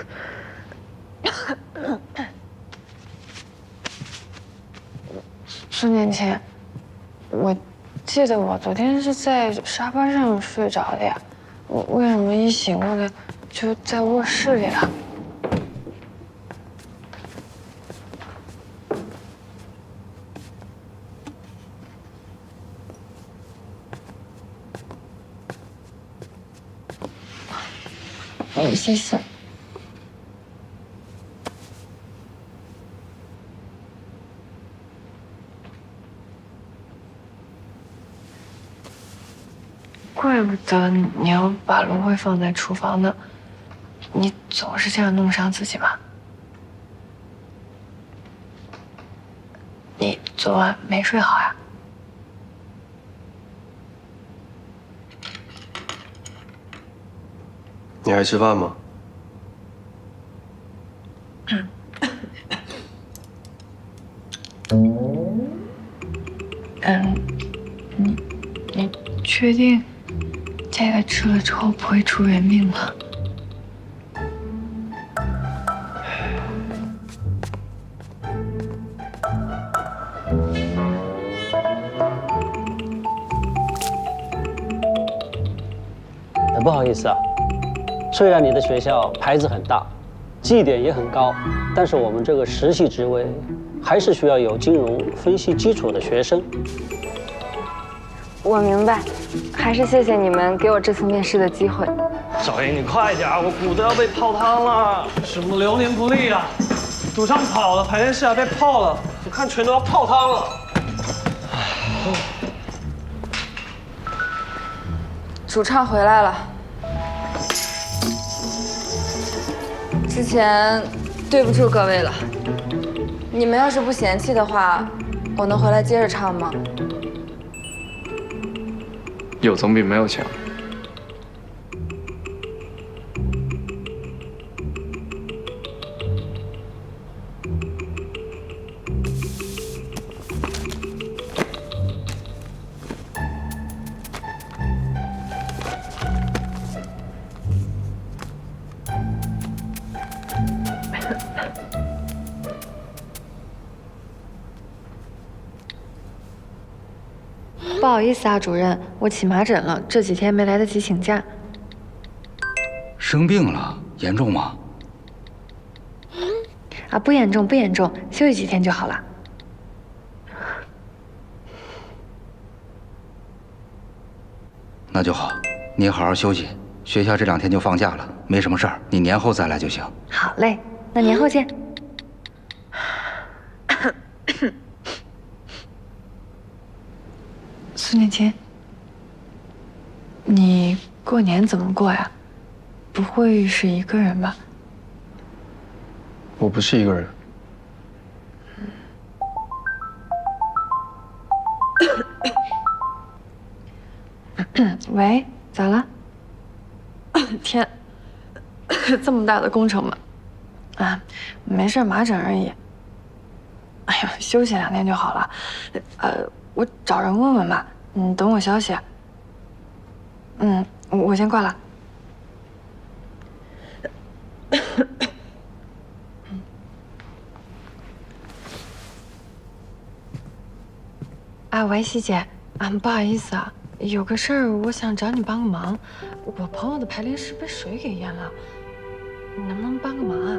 苏年琴，我记得我昨天是在沙发上睡着的呀，我为什么一醒过来就在卧室里了？谢谢。怪不得你要把芦荟放在厨房呢，你总是这样弄伤自己吧。你昨晚没睡好呀？你还吃饭吗？嗯，你你确定这个吃了之后不会出人命吗？不好意思啊，虽然你的学校牌子很大，绩点也很高，但是我们这个实习职位还是需要有金融分析基础的学生。我明白，还是谢谢你们给我这次面试的机会。小英，你快点，我骨都要被泡汤了。什么流年不利啊？赌场跑了，排练室还被泡了，我看全都要泡汤了。主唱回来了，之前对不住各位了。你们要是不嫌弃的话，我能回来接着唱吗？有总比没有强。不好意思啊，主任，我起麻疹了，这几天没来得及请假。生病了，严重吗？啊，不严重，不严重，休息几天就好了。那就好，你好好休息。学校这两天就放假了，没什么事儿，你年后再来就行。好嘞，那年后见。苏念琴，你过年怎么过呀？不会是一个人吧？我不是一个人。喂，咋了？天，这么大的工程吗？啊，没事，麻疹而已。哎呀，休息两天就好了。呃，我找人问问吧。你等我消息。嗯，我先挂了。啊，喂，希姐，啊，不好意思啊，有个事儿，我想找你帮个忙。我朋友的排练室被水给淹了，你能不能帮个忙啊？